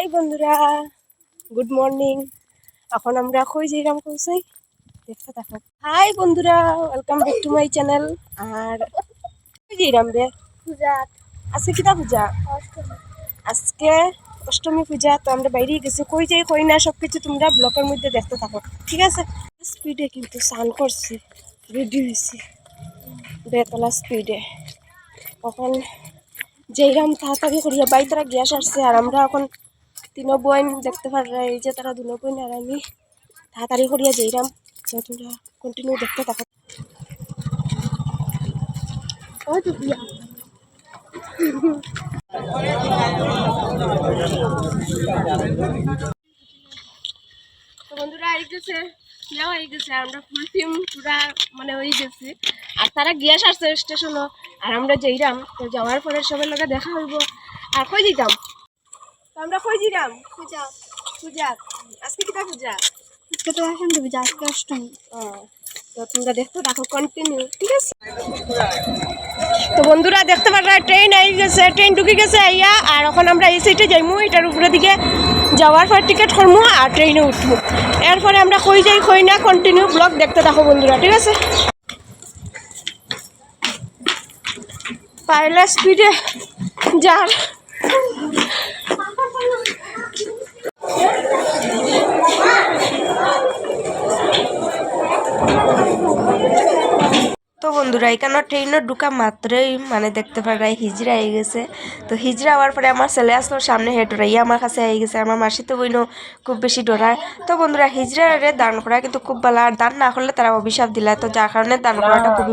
High বন্ধুরা good morning. এখন আমরা কই যাইরাম কৌসাই দেখতে থাকো। হাই বন্ধুরা welcome back to my channel আর কই যাইরাম রে? পূজা আজকে কিতা পূজা? আজকে অষ্টমী পূজা তো আমরা বাইরেই গেছি। কই যাই কই না সব কিছু তোমরা ব্লকের মধ্যে দেখতে থাকো। ঠিক আছে? স্পিডে কিন্তু স্নান করছি রেডি হয়েছি বেতলা স্পিডে এখন যেইরাম তাড়াতাড়ি করিয়া বাই তারা গ্যাস আসছে আর আমরা এখন তিনো বইন, দেখতে পারা এই যে তারা দুনো বইন, আর আমি তাড়াতাড়ি করিয়া যেইরাম। তো তোমরা কন্টিনিউ দেখতে থাকো। বন্ধুরা, এই গেছে। ইয়া হয়ে গেছে, আমরা ফুল টিম পুরা মানে হয়ে গেছি। আর তারা গ্যাস আসছে স্টেশনও আর আমরা যাইরাম। তো যাওয়ার পরে সবার লগে দেখা হইব। আর কই দিতাম আমরা কই দিলাম? পূজা। পূজা। আজকে কিটা পূজা? আজকে তো তো পূজা আজকে অষ্টমী। ও, তো তোমরা দেখতে থাকো কন্টিনিউ ঠিক আছে? তো বন্ধুরা দেখতে পারা ট্রেন আই গেছে ট্রেন ঢুকে গেছে আইয়া আর এখন আমরা এই সাইডে যাইমু এটার উপরে দিকে যাওয়ার পর টিকিট করমু আর ট্রেনে উঠবো এরপরে আমরা কই যাই কই না কন্টিনিউ ব্লগ দেখতে থাকো বন্ধুরা ঠিক আছে? পাইলে স্পিডে যার তো বন্ধুরা এখানে ট্রেনে ঢুকা মাত্রই মানে দেখতে পারাই হিজড়া হয়ে গেছে। তো হিজড়া হওয়ার পরে আমার ছেলে আসলো সামনে হেঁটে ইয়ে আমার কাছে হয়ে গেছে আমার মাসি তো বইনো খুব বেশি ডরায় তো বন্ধুরা হিজড়ারে দান করা কিন্তু খুব ভালো আর দান না করলে তারা অভিশাপ দিলা তো যার কারণে দান করাটা খুবই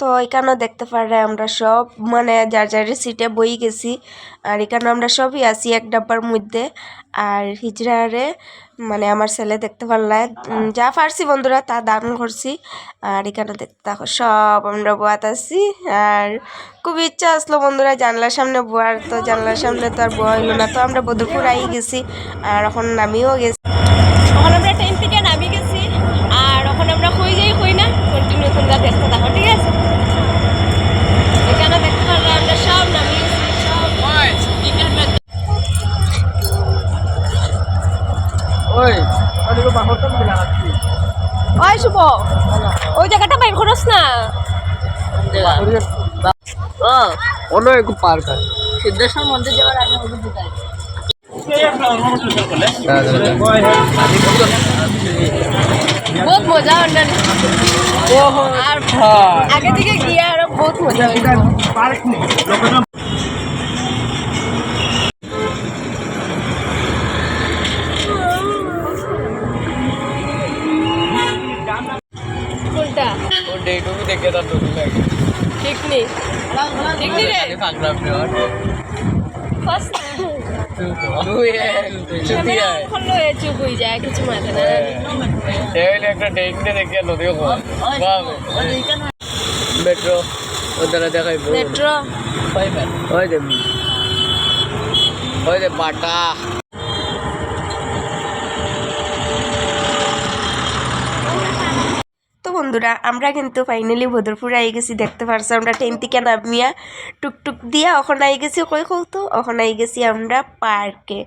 তো এখানেও দেখতে পারে আমরা সব মানে যার যার সিটে বই গেছি আর এখানে আমরা সবই আছি এক ডাব্বার মধ্যে। আর হিজড়ারে মানে আমার ছেলে দেখতে পারলাম উম, যা পারছি বন্ধুরা তা দান করছি। আর এখানে দেখতে থাকো সব আমরা বোয়াত আছি। আর খুব ইচ্ছা আসলো বন্ধুরা জানলার সামনে বোয়ার তো জানলার সামনে তো আর বোয়া হইল না। তো আমরা বদরপুর আই গেছি আর এখন নামিও গেছি। এখন আমরা থেকে নামি গেছি আর এখন আমরা কই যাই কই তোমরা দেখতে থাকো ঠিক আছে এখানে দেখতে পারলে আমরা সব নামি সব. ওই শুভ ওই জায়গাটা বাইর করস না ono একটু পার্ক আছে সিদ্ধেশ্বর মন্দির যাওয়ার আগে বহুত মজা অন্যান্য আর আগে দিকে গিয়ে আরও বহুত মজা ডেটু দেখে তো তুমি লাগে ঠিক চুপ হয়ে যায় কিছু মাথা না একটা ডেটে দেখে নদীও বাবা মেট্রো ওদারা দেখাই মেট্রো ওই দে ওই দে বাটা বন্ধুরা, আমরা কিন্তু ফাইনালি বদরপুর আই গেছি, দেখতে পারছি আমরা ট্রেন থেকে নামিয়া টুকটুক দিয়া ওখানে আই গেছি, কই কৌতো ওখানে আই গেছি আমরা পার্কে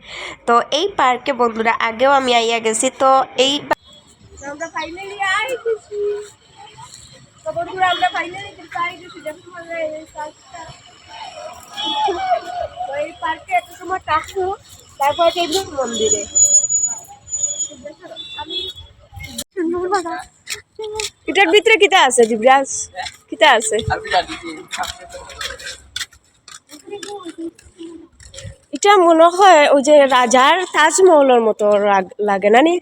তো এই পার্কে বন্ধুরা, আগেও আমি আইয়া গেছি, তো এই মন্দিরে। এটার ভিতরে কিতা আছে দিবরাজ কিতা আছে? এটা মনে হয় ওই যে রাজার তাজমহলের মতো লাগে না নি?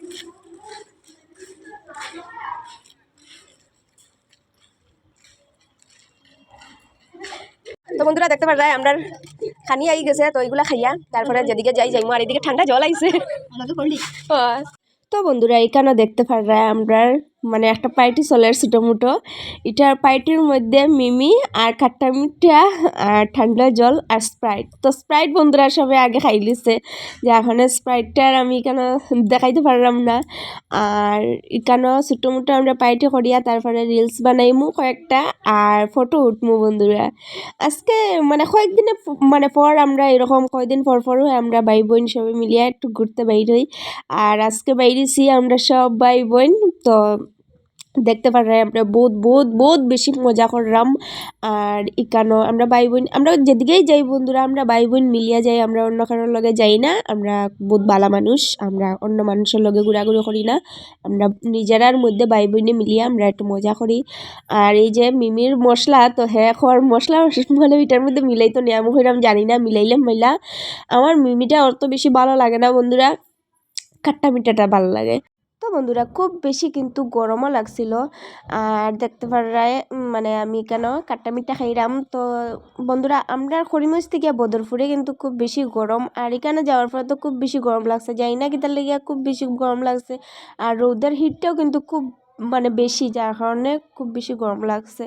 তো বন্ধুরা দেখতে পারা আমরা খানি আই গেছে তো এইগুলা খাইয়া তারপরে যেদিকে যাই যাইমু আর এদিকে ঠান্ডা জল আইছে। তো বন্ধুরা এখানে দেখতে পারা আমরা মানে একটা পার্টি চলে ছোটো মুটো এটার পার্টির মধ্যে মিমি আর খাট্টা মিঠা আর ঠান্ডা জল আর স্প্রাইট। তো স্প্রাইট বন্ধুরা সবাই আগে খাই লিছে। যে এখন স্প্রাইটটার আমি এখানে দেখাইতে পারলাম না। আর এখানে ছোটো মুটো আমরা পাইটি করিয়া তারপরে রিলস বানাইমু কয়েকটা আর ফটো উঠমু বন্ধুরা। আজকে মানে কয়েকদিনে মানে পর আমরা এরকম কয়েকদিন পর পরও আমরা ভাই বোন সবাই মিলিয়ে একটু ঘুরতে বাইর হই। আর আজকে বাইরেছি আমরা সব ভাই বোন তো দেখতে পারে আমরা বহুত বহুত বহুত বেশি মজা করলাম। আর ইকানো আমরা ভাই বোন আমরা যেদিকেই যাই বন্ধুরা, আমরা ভাই বোন মিলিয়া যাই, আমরা অন্য কারোর লগে যাই না। আমরা বহুত ভালো মানুষ, আমরা অন্য মানুষের লগে ঘোরাঘুরি করি না। আমরা নিজেরার মধ্যে ভাই বোনে মিলিয়ে আমরা একটু মজা করি। আর এই যে মিমির মশলা, তো হ্যাঁ খোয়ার মশলা মানে এটার মধ্যে মিলাই তো নিয়ম হইলাম জানি না, মিলাইলাম মিলা আমার মিমিটা অত বেশি ভালো লাগে না বন্ধুরা খাট্টা মিঠাটা ভালো লাগে। তো বন্ধুরা খুব বেশি কিন্তু গরমও লাগছিল। আর দেখতে পারায় মানে আমি কেন কাট্টা মিঠা খাইলাম তো বন্ধুরা, আমরা খড়িমচ থেকে বদরপুরে কিন্তু খুব বেশি গরম। আর এখানে যাওয়ার পরে তো খুব বেশি গরম লাগছে। যাই না কি তার লেগে খুব বেশি গরম লাগছে। আর রোদের হিটটাও কিন্তু খুব মানে বেশি, যার কারণে খুব বেশি গরম লাগছে।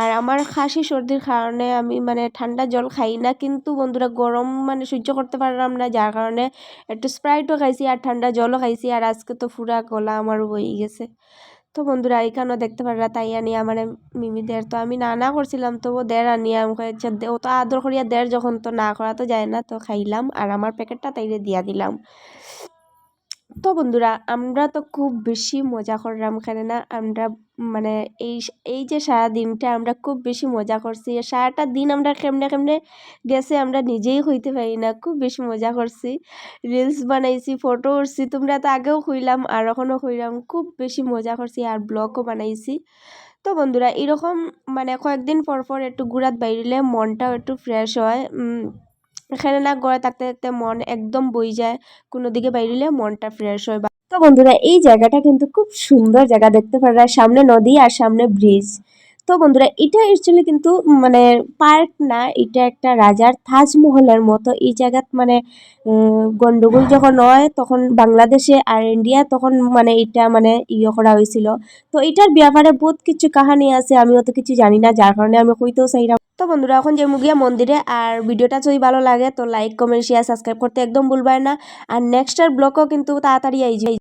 আর আমার খাসি সর্দির কারণে আমি মানে ঠান্ডা জল খাই না, কিন্তু বন্ধুরা গরম মানে সহ্য করতে পারলাম না, যার কারণে একটু স্প্রাইটও খাইছি আর ঠান্ডা জলও খাইছি, আর আজকে তো পুরা গলা আমার বই গেছে। তো বন্ধুরা এখানেও দেখতে পারা তাই আনি আমার মিমিদের তো আমি না না করছিলাম তো ও দের আনি আমাকে আচ্ছা ও তো আদর করিয়া দের যখন তো না করা তো যায় না, তো খাইলাম। আর আমার প্যাকেটটা তাইরে দিয়া দিলাম। তো বন্ধুরা, আমরা তো খুব বেশি মজা করলাম কেননা আমরা মানে এই এই যে সারা দিনটা আমরা খুব বেশি মজা করছি। সারাটা দিন আমরা কেমনে কেমনে গেছে আমরা নিজেই হইতে পারি না, খুব বেশি মজা করছি। রিলস বানাইছি, ফটো উঠছি, তোমরা তো আগেও খুইলাম আর এখনও খুইলাম খুব বেশি মজা করছি আর ব্লগও বানাইছি। তো বন্ধুরা, এরকম মানে কয়েকদিন পর পর একটু ঘুরাত বাইরিলে মনটাও একটু ফ্রেশ হয় এখানে না গড়ে থাকতে থাকতে মন একদম বই যায়, কোনো দিকে বাইরে মনটা ফ্রেশ হয়। তো বন্ধুরা, এই জায়গাটা কিন্তু খুব সুন্দর জায়গা, দেখতে পারা, সামনে নদী আর সামনে ব্রিজ তো বন্ধুরা, এটা অ্যাকচুয়ালি কিন্তু মানে পার্ক না, এটা একটা রাজার তাজমহলের মতো। এই জায়গাত মানে গন্ডগোল যখন হয়, তখন বাংলাদেশে আর ইন্ডিয়া তখন মানে এটা মানে ইয়ে করা হয়েছিল। তো এটার ব্যাপারে বহুত কিছু কাহানি আছে আমি অত কিছু জানি না, যার কারণে আমি কইতেও চাইলাম তো বন্ধুরা, এখন যে মুগিয়া মন্দিরে, আর ভিডিওটা যদি ভালো লাগে, তো লাইক কমেন্ট শেয়ার সাবস্ক্রাইব করতে একদম ভুলবেন না। আর নেক্সটের ব্লগও কিন্তু তাড়াতাড়ি আই